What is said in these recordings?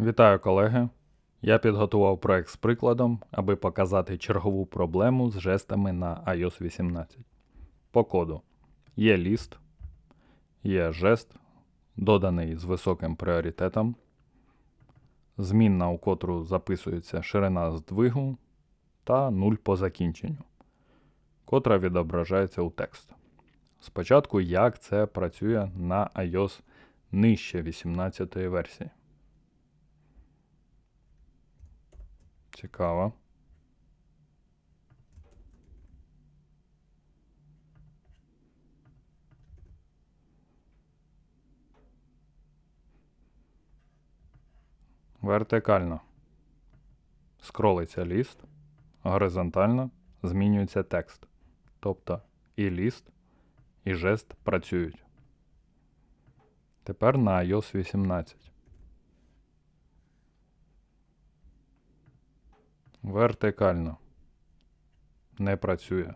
Вітаю, колеги! Я підготував проект з прикладом, аби показати чергову проблему з жестами на iOS 18. По коду є ліст, є жест, доданий з високим пріоритетом, змінна, у котру записується ширина здвигу та 0 по закінченню, котра відображається у текст. Спочатку, як це працює на iOS нижче 18 версії. Цікаво. Вертикально. Скролиться ліст. Горизонтально змінюється текст. Тобто і ліст, і жест працюють. Тепер на iOS 18. Вертикально не працює.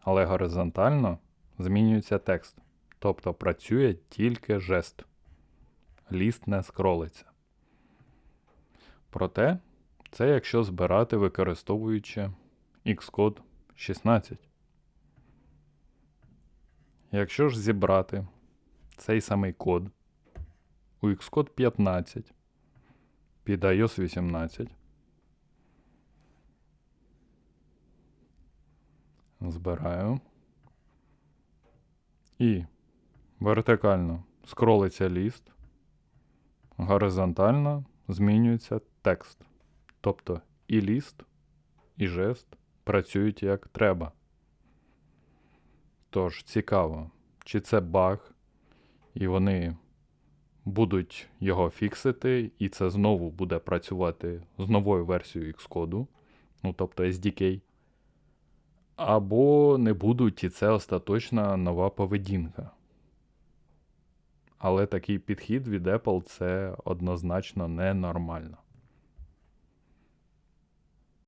Але горизонтально змінюється текст. Тобто працює тільки жест. Ліст не скролиться. Проте, це якщо збирати використовуючи Xcode 16. Якщо ж зібрати цей самий код у Xcode 15 під iOS 18. Збираю. І вертикально скролиться ліст. Горизонтально змінюється текст. Тобто і ліст, і жест працюють як треба. Тож цікаво, чи це баг, і вони будуть його фіксити, і це знову буде працювати з новою версією Xcode, ну тобто SDK. Або не будуть, і це остаточна нова поведінка. Але такий підхід від Apple це однозначно ненормально.